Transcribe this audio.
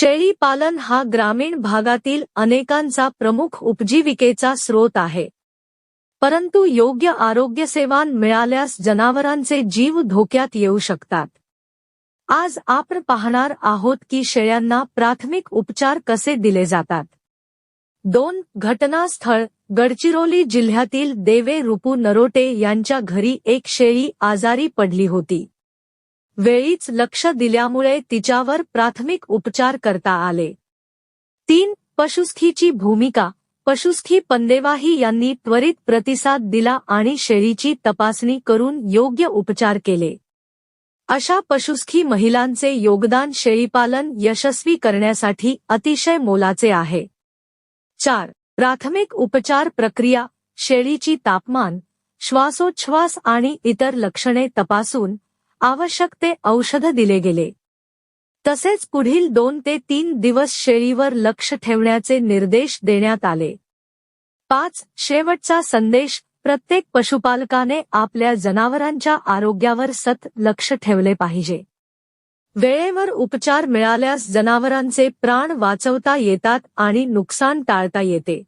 शेळी पालन हा ग्रामीण भागातील अनेकांचा प्रमुख उपजीविकेचा स्रोत आहे. परंतु योग्य आरोग्यसेवा मिळाल्यास जनावरांचे जीव धोक्यात येऊ शकतात. आज आपण पाहणार आहोत की शेळ्यांना प्राथमिक उपचार कसे दिले जातात. दोन घटनास्थळ गडचिरोली जिल्ह्यातील देवे रुपू नरोटे यांच्या घरी एक शेळी आजारी पडली होती. वेळीच लक्ष दिल्यामुळे तिच्यावर प्राथमिक उपचार करता आले. तीन पशुस्थीची भूमिका. पशुस्थी पंदेवाही यांनी त्वरित प्रतिसाद दिला आणि शेळीची तपासणी करून योग्य उपचार केले. अशा पशुस्थी महिलांचे योगदान शेळीपालन यशस्वी करण्यासाठी अतिशय मोलाचे आहे. चार प्राथमिक उपचार प्रक्रिया. शेळीची तापमान श्वासोच्छ्वास आणि इतर लक्षणे तपासून आवश्यक ते औषध दिले गेले. तसेच पुढील दोन ते तीन दिवस शेळीवर लक्ष ठेवण्याचे निर्देश देण्यात आले. पाच शेवटचा संदेश प्रत्येक पशुपालकाने आपल्या जनावरांच्या आरोग्यावर सत लक्ष ठेवले पाहिजे. वेळेवर उपचार मिळाल्यास जनावरांचे प्राण वाचवता येतात आणि नुकसान टाळता येते.